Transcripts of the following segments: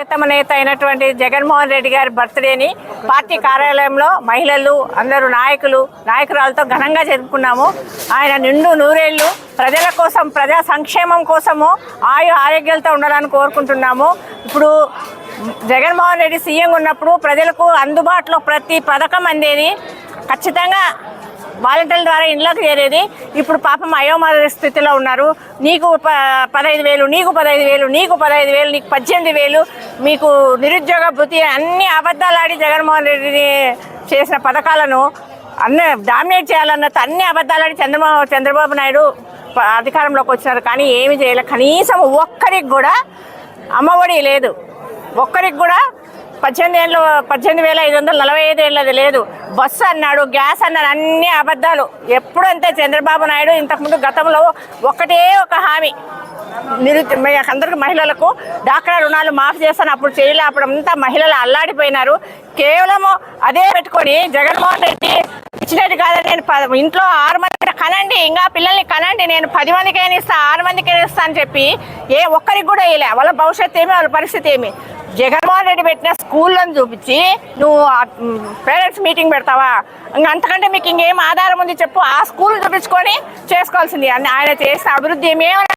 ప్రియతమ నేత అయినటువంటి జగన్మోహన్ రెడ్డి గారి బర్త్డేని పార్టీ కార్యాలయంలో మహిళలు అందరూ నాయకులు నాయకురాలతో ఘనంగా జరుపుకున్నాము. ఆయన నిండు నూరేళ్ళు ప్రజల కోసం ప్రజా సంక్షేమం కోసము ఆయు ఆరోగ్యాలతో ఉండాలని కోరుకుంటున్నాము. ఇప్పుడు జగన్మోహన్ రెడ్డి సీఎం ఉన్నప్పుడు ప్రజలకు అందుబాటులో ప్రతి పథకం అందేది. ఖచ్చితంగా వాలంటీర్ల ద్వారా ఇండ్లోకి చేరేది. ఇప్పుడు పాపం అయోమయ స్థితిలో ఉన్నారు. నీకు ప పదహైదు వేలు నీకు పదహైదు వేలు నీకు పదహైదు వేలు నీకు పద్దెనిమిది వేలు మీకు నిరుద్యోగ భృతి అన్ని అబద్ధాలాడి జగన్మోహన్ రెడ్డిని చేసిన పథకాలను అన్ని డామినేట్ చేయాలన్నది అన్ని అబద్ధాలాడి చంద్రబాబు చంద్రబాబు నాయుడు ప- అధికారంలోకి వచ్చినారు. కానీ ఏమి చేయలేదు కనీసం ఒక్కరికి కూడా అమ్మఒడి లేదు. ఒక్కరికి కూడా పద్దెనిమిది ఏళ్ళు పద్దెనిమిది వేల ఐదు వందల నలభై ఐదు ఏళ్ళది లేదు. బస్సు అన్నాడు గ్యాస్ అన్నాడు అన్ని అబద్ధాలు. ఎప్పుడు అంతే చంద్రబాబు నాయుడు ఇంతకుముందు గతంలో ఒకటే ఒక హామీ. నిరుద్య అందరికి మహిళలకు డాక్రా రుణాలు మాఫీ చేస్తాను అప్పుడు చేయలే అప్పుడు అంతా మహిళలు అల్లాడిపోయినారు. కేవలము అదే పెట్టుకొని జగన్మోహన్ రెడ్డి ఇచ్చినట్టు కాదని నేను ఇంట్లో ఆరు మంది కనండి ఇంకా పిల్లల్ని కనండి నేను పది మందికి అయినా ఇస్తా ఆరు మందికి ఇస్తా అని చెప్పి ఏ ఒక్కరికి కూడా వేయలే. వాళ్ళ భవిష్యత్తు ఏమి వాళ్ళ పరిస్థితి ఏమి? జగన్మోహన్ రెడ్డి పెట్టిన స్కూళ్ళని చూపించి నువ్వు పేరెంట్స్ మీటింగ్ పెడతావా? ఇంకా అంతకంటే మీకు ఇంకేం ఆధారం ఉంది చెప్పు. ఆ స్కూల్ చూపించుకొని చేసుకోవాల్సింది. అని ఆయన చేసిన అభివృద్ధి ఏమేమంటే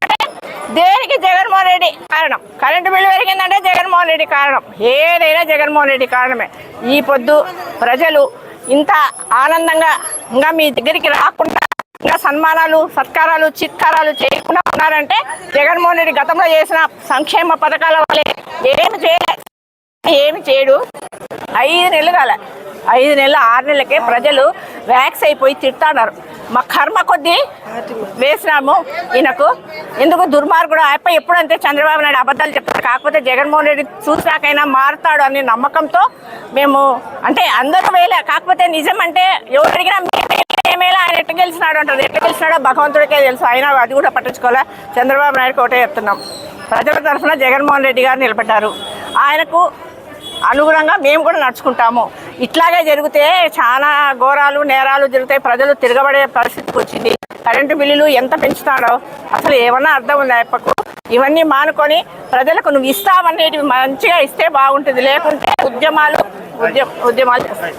దేనికి జగన్మోహన్ రెడ్డి కారణం? కరెంటు బిల్లు పెరిగిందంటే జగన్మోహన్ రెడ్డి కారణం. ఏదైనా జగన్మోహన్ రెడ్డి కారణమే. ఈ పొద్దు ప్రజలు ఇంత ఆనందంగా ఇంకా మీ దగ్గరికి రాకుండా ఇంకా సన్మానాలు సత్కారాలు చిత్కారాలు చేయకుండా ఉన్నారంటే జగన్మోహన్ రెడ్డి గతంలో చేసిన సంక్షేమ పథకాల వల్లే ఏమి చేయలే. ఏమి చేయడు. ఐదు నెలలు కాలే ఐదు నెలలు ఆరు నెలలకే ప్రజలు వ్యాక్స్ అయిపోయి తిడతాడారు మా కర్మ కొద్దీ వేసినాము ఈయనకు. ఎందుకు దుర్మార్గుడు? అప్ప ఎప్పుడంతే చంద్రబాబు నాయుడు అబద్ధాలు చెప్తారు కాకపోతే జగన్మోహన్ రెడ్డి చూసాకైనా మారుతాడు అనే నమ్మకంతో మేము అంటే అందరూ వేలే కాకపోతే నిజం అంటే ఎవరు అడిగినా మేమే ఏమేలా ఆయన ఎట్లా గెలిచినాడు అంటారు. ఎట్లా గెలిచినాడో భగవంతుడికే తెలుసు. అయినా అది కూడా పట్టించుకోలే. చంద్రబాబు నాయుడు ఒకటే చెప్తున్నాం. ప్రజల తరఫున జగన్మోహన్ రెడ్డి గారు నిలబెట్టారు ఆయనకు అనుగుణంగా మేము కూడా నడుచుకుంటాము. ఇట్లాగే జరిగితే చాలా ఘోరాలు నేరాలు జరుగుతాయి ప్రజలు తిరగబడే పరిస్థితికి వచ్చింది. కరెంటు బిల్లులు ఎంత పెంచుతాడో అసలు ఏమన్నా అర్థం ఉందా ఎప్పకు ఇవన్నీ మానుకొని ప్రజలకు నువ్వు ఇస్తావనేటివి మంచిగా ఇస్తే బాగుంటుంది. లేకుంటే ఉద్యమాలు ఉద్యమాలు చేస్తాయి.